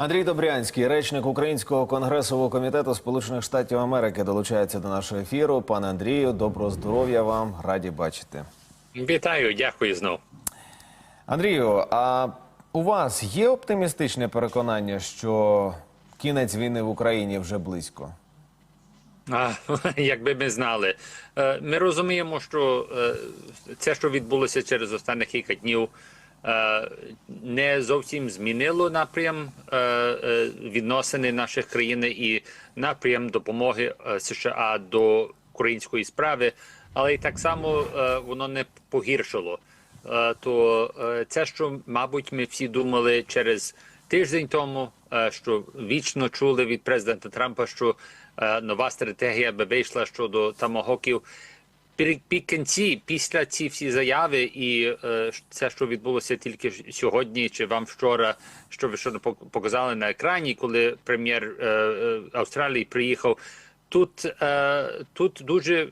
Андрій Добрянський, речник Українського конгресового комітету Сполучених Штатів Америки, долучається до нашого ефіру. Пане Андрію, доброго здоров'я вам, раді бачити. Вітаю, дякую знов. Андрію, а у вас є оптимістичне переконання, що кінець війни в Україні вже близько? А, якби ми знали, Е, ми розуміємо, що е, це, що відбулося через останні кілька днів, не зовсім змінило напрям е, е, відносини наших країн і напрям допомоги е, США до української справи, але й так само е, воно не погіршило. Е, То е, це, що, мабуть, ми всі думали через тиждень тому, е, що вічно чули від президента Трампа, що е, нова стратегія би вийшла щодо тамагоків. Пікінці, після ці всі заяви, і е, це, що відбулося тільки сьогодні, чи вам вчора, що ви що показали на екрані, коли прем'єр е, е, Австралії приїхав. Тут, е, тут дуже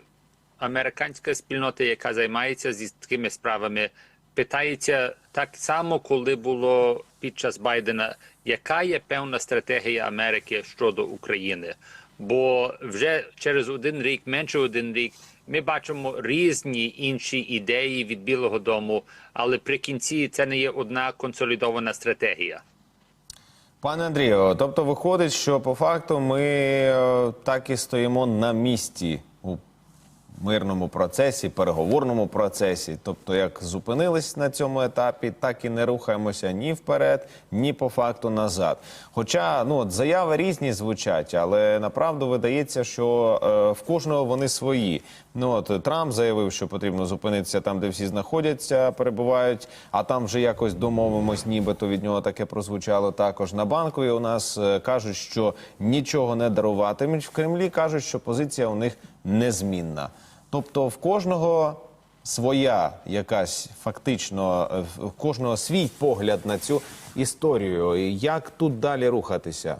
американська спільнота, яка займається зі такими справами, питається так само, коли було під час Байдена, яка є певна стратегія Америки щодо України. Бо вже через один рік, менше один рік, ми бачимо різні інші ідеї від Білого Дому, але при кінці це не є одна консолідована стратегія. Пане Андрію, тобто виходить, що по факту ми е, так і стоїмо на місці мирному процесі, переговорному процесі. Тобто, як зупинились на цьому етапі, так і не рухаємося ні вперед, ні по факту назад. Хоча ну от заяви різні звучать, але направду видається, що е, в кожного вони свої. Ну от Трамп заявив, що потрібно зупинитися там, де всі знаходяться, перебувають, а там вже якось домовимось, нібито від нього таке прозвучало також. На банкові у нас е, кажуть, що нічого не даруватимуть в Кремлі. кажуть, що позиція у них незмінна. Тобто в кожного своя якась фактично е, в кожного свій погляд на цю історію. Як тут далі рухатися?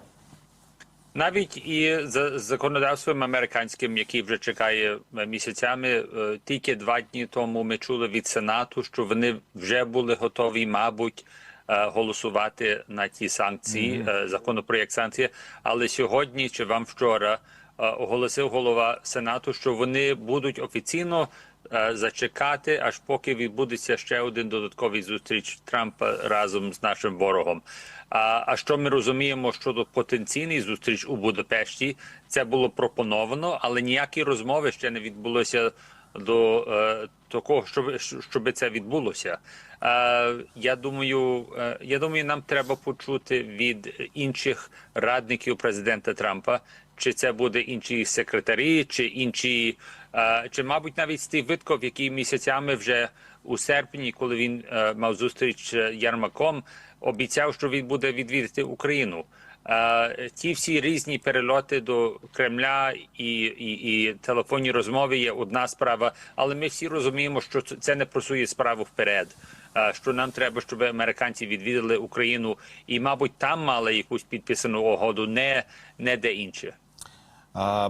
Навіть і за законодавством американським, який вже чекає е, місяцями, е, тільки два дні тому ми чули від Сенату, що вони вже були готові, мабуть, голосувати на ті санкції, е, законопроєкт санкції. Але сьогодні чи вам вчора оголосив голова Сенату, що вони будуть офіційно е, зачекати, аж поки відбудеться ще один додатковий зустріч Трампа разом з нашим ворогом. А, а що ми розуміємо щодо потенційної зустріч у Будапешті? Це було пропоновано, але ніякі розмови ще не відбулося до е, такого, щоб, щоб це відбулося. Е, я думаю, е, я думаю, нам треба почути від інших радників президента Трампа, чи це буде інші секретарі, чи інші, е, чи, мабуть, навіть Стів Витков, який місяцями вже у серпні, коли він е, мав зустріч з Ярмаком, обіцяв, що він буде відвідати Україну. Е, ті всі різні перельоти до Кремля і, і, і телефонні розмови є одна справа, але ми всі розуміємо, що це- не просує справу вперед. Е, Що нам треба, щоб американці відвідали Україну і, мабуть, там мали якусь підписану угоду, не, не де інше.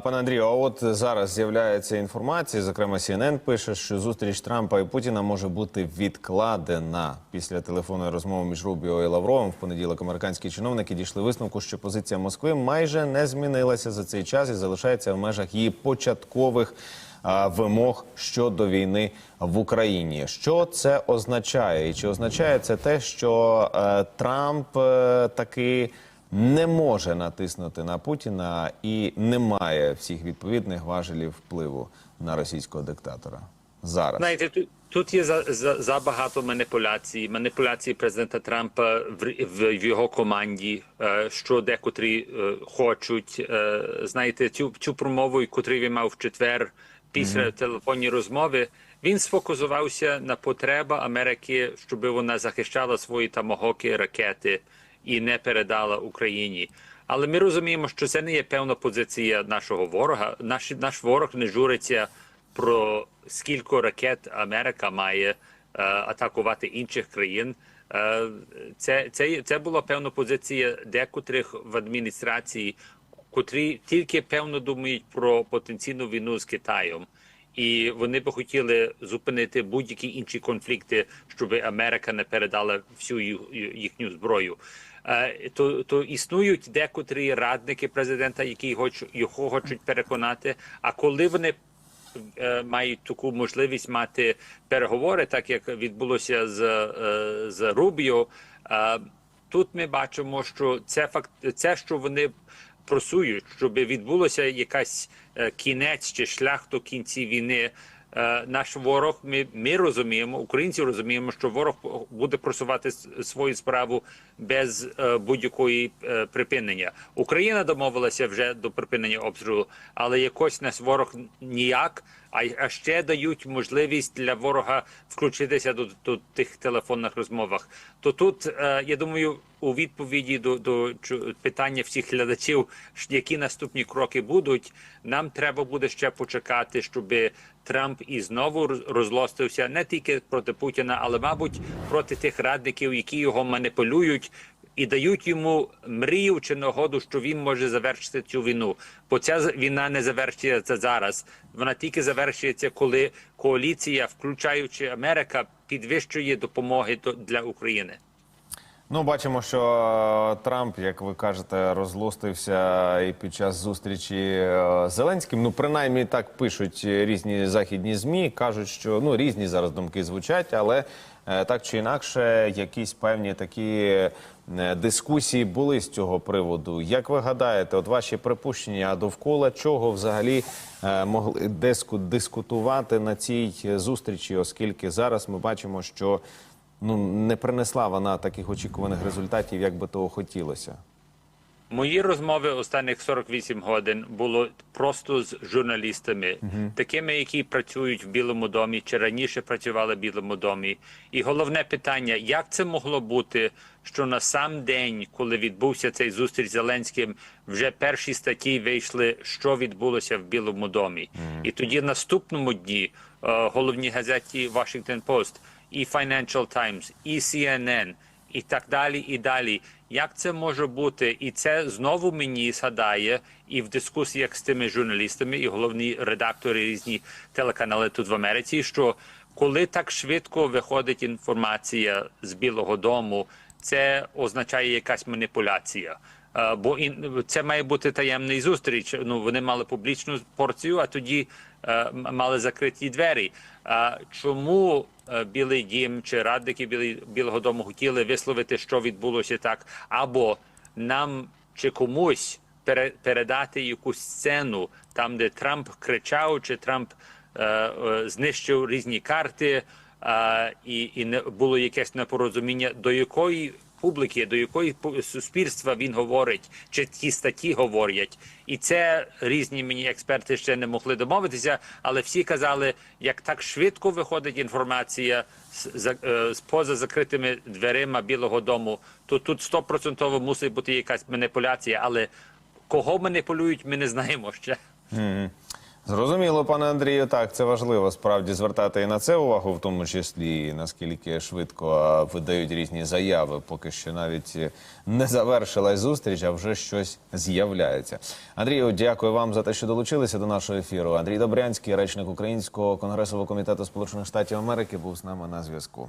Пане Андрію, а от зараз з'являється інформація, зокрема CNN пише, що зустріч Трампа і Путіна може бути відкладена після телефонної розмови між Рубіо і Лавровим. В понеділок американські чиновники дійшли висновку, що позиція Москви майже не змінилася за цей час і залишається в межах її початкових вимог щодо війни в Україні. Що це означає? І чи означає це те, що е, Трамп е, таки не може натиснути на Путіна і не має всіх відповідних важелів впливу на російського диктатора зараз. Знаєте, тут, тут є за, за, забагато маніпуляцій, маніпуляції президента Трампа в, в, в його команді, е, що декотрі е, хочуть. Е, знаєте, цю, цю промову, яку він мав в четвер після mm телефонної розмови, він сфокусувався на потреба Америки, щоб вона захищала свої тамагоки, ракети і не передала Україні. Але ми розуміємо, що це не є певна позиція нашого ворога. Наш, наш ворог не журиться про скільки ракет Америка має е, атакувати інших країн. Е, це, це, це була певна позиція декотрих в адміністрації, котрі тільки певно думають про потенційну війну з Китаєм. І вони би хотіли зупинити будь-які інші конфлікти, щоб Америка не передала всю їхню зброю. Е, То, то існують декотрі радники президента, які хоч, його хочуть переконати. А коли вони е, мають таку можливість мати переговори, так як відбулося з, е, з Рубіо, тут ми бачимо, що це факт, це, що вони просують, щоб відбулося якась е, кінець чи шлях до кінці війни. Е, Наш ворог, ми, ми розуміємо, українці розуміємо, що ворог буде просувати свою справу без е, будь-якої е, припинення. Україна домовилася вже до припинення обстрілу, але якось нас ворог ніяк. А, а ще дають можливість для ворога включитися до, до тих телефонних розмовах. То тут е, я думаю, у відповіді до, до питання всіх глядачів, які наступні кроки будуть, нам треба буде ще почекати, щоб Трамп і знову роз- розлостився не тільки проти Путіна, але мабуть проти тих радників, які його маніпулюють. І дають йому мрію чи нагоду, що він може завершити цю війну. Бо ця війна не завершується зараз. Вона тільки завершується, коли коаліція, включаючи Америка, підвищує допомоги для України. Ну, бачимо, що е, Трамп, як ви кажете, розлостився і під час зустрічі е, з Зеленським. Ну, принаймні так пишуть різні західні змі. кажуть, що ну різні зараз думки звучать, але е, так чи інакше, якісь певні такі е, дискусії були з цього приводу. Як ви гадаєте, от ваші припущення, довкола чого взагалі е, могли диску, дискутувати на цій зустрічі, оскільки зараз ми бачимо, що ну не принесла вона таких очікуваних результатів, як би того хотілося. Мої розмови останніх 48 годин було просто з журналістами, такими, які працюють в Білому домі чи раніше працювали в Білому домі. І головне питання: як це могло бути, що на сам день, коли відбувся цей зустріч з Зеленським, вже перші статті вийшли, що відбулося в Білому домі, і тоді наступному дні е, головні газеті Washington Post і Financial Times, і CNN, і так далі, і далі. Як це може бути? І це знову мені згадає і в дискусіях з тими журналістами, і головні редактори різні телеканали тут в Америці, що коли так швидко виходить інформація з Білого Дому, це означає якась маніпуляція. Е, Бо це має бути таємний зустріч. Ну вони мали публічну порцію, а тоді е, мали закриті двері. Чому е, Білий Дім чи радники Білого Дому хотіли висловити, що відбулося так, або нам чи комусь пере, передати якусь сцену там, де Трамп кричав, чи Трамп знищив різні карти, і, і не було якесь непорозуміння, до якої публіки, до якої суспільства він говорить, чи ті статті говорять. І це різні мені експерти ще не могли домовитися, але всі казали, як так швидко виходить інформація з, е, з поза закритими дверима Білого Дому, то тут стопроцентово мусить бути якась маніпуляція, але кого маніпулюють, ми не знаємо ще. Зрозуміло, пане Андрію, так це важливо справді звертати і на це увагу, в тому числі наскільки швидко видають різні заяви, поки що навіть не завершилась зустріч, а вже щось з'являється. Андрію, дякую вам за те, що долучилися до нашого ефіру. Андрій Добрянський, речник Українського конгресового комітету Сполучених Штатів Америки, був з нами на зв'язку.